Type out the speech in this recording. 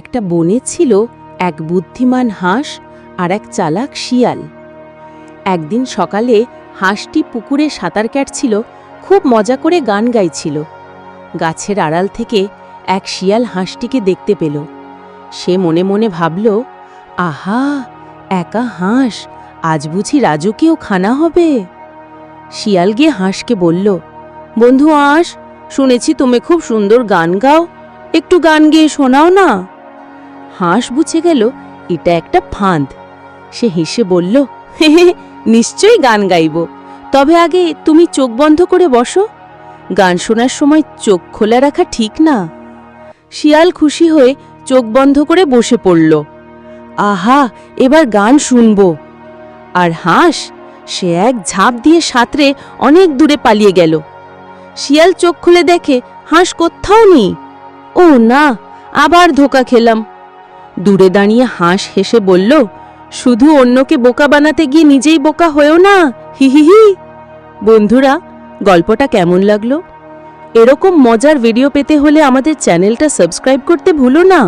একটা বনে ছিল এক বুদ্ধিমান হাঁস আর এক চালাক শিয়াল। একদিন সকালে হাঁসটি পুকুরে সাঁতার কাটছিল, খুব মজা করে গান গাইছিল। গাছের আড়াল থেকে এক শিয়াল হাঁসটিকে দেখতে পেল। সে মনে মনে ভাবল, আহা, একা হাঁস, আজ বুঝি রাজুকেও খানা হবে? শিয়াল গিয়ে হাঁসকে বলল, বন্ধু হাঁস, শুনেছি তুমি খুব সুন্দর গান গাও। একটু গান গেয়ে শোনাও না? হাঁস বুঝে গেল, এটা একটা ফাঁদ। সে হেসে বলল, হে নিশ্চয়ই গান গাইব। তবে আগে তুমি চোখ বন্ধ করে বসো। গান শোনার সময় চোখ খোলা রাখা ঠিক না? শিয়াল খুশি হয়ে চোখ বন্ধ করে বসে পড়ল। আহা, এবার গান শুনব। আর হাঁস, সে এক ঝাঁপ দিয়ে সাঁতরে অনেক দূরে পালিয়ে গেল। শিয়াল চোখ খুলে দেখে, হাঁস কোথাও নেই? ও না, আবার ধোকা খেলাম। দূরে দাঁড়িয়ে হাঁস হেসে বলল, শুধু অন্যকে বোকা বানাতে গিয়ে নিজেই বোকা হয়েও না হিহিহি বন্ধুরা, গল্পটা কেমন লাগল? এরকম মজার ভিডিও পেতে হলে আমাদের চ্যানেলটা সাবস্ক্রাইব করতে ভুলো না।